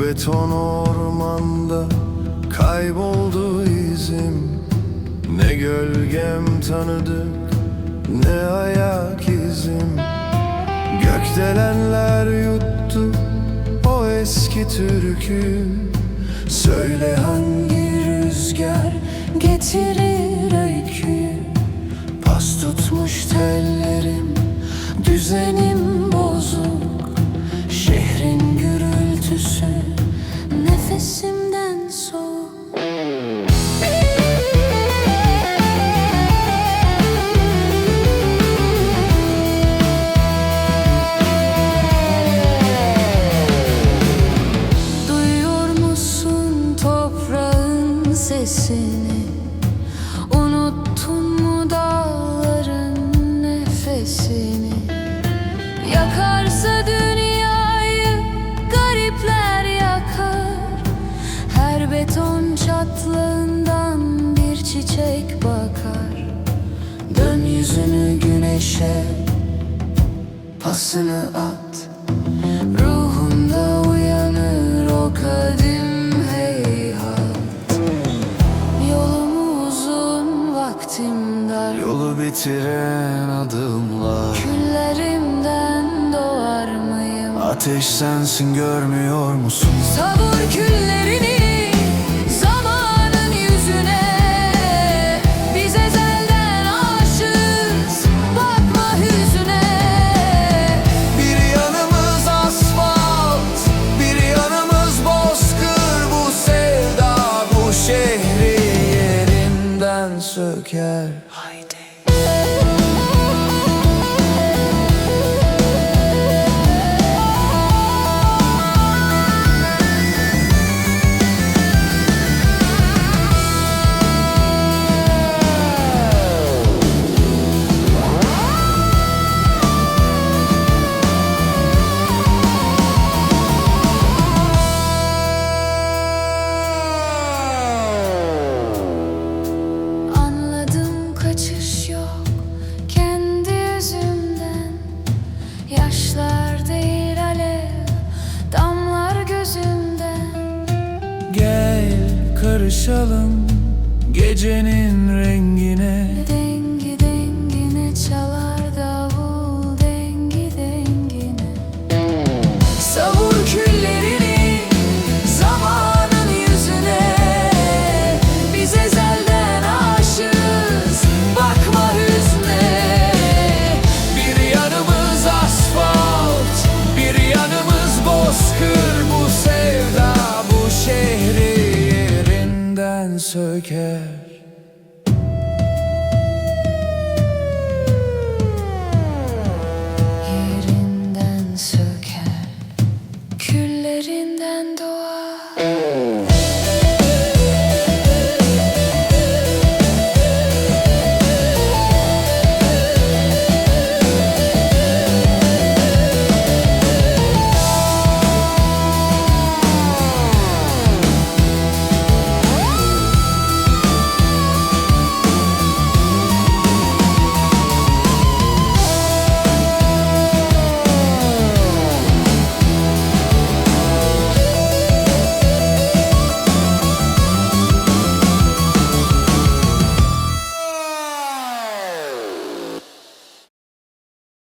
beton ormanda kayboldu izim. Ne gölgem tanıdık ne ayak izim. Gökdelenler yuttu o eski türkü. Söyle hangi rüzgar getirir öyküyü Pas tutmuş tellerim sesini? Unuttun mu dağların nefesini? Yakarsa dünyayı garipler yakar Her beton çatlağından bir çiçek bakar Dön yüzünü güneşe pasını at Ateş sensin görmüyor musun? Savur küllerini zamanın karışalım gecenin rengine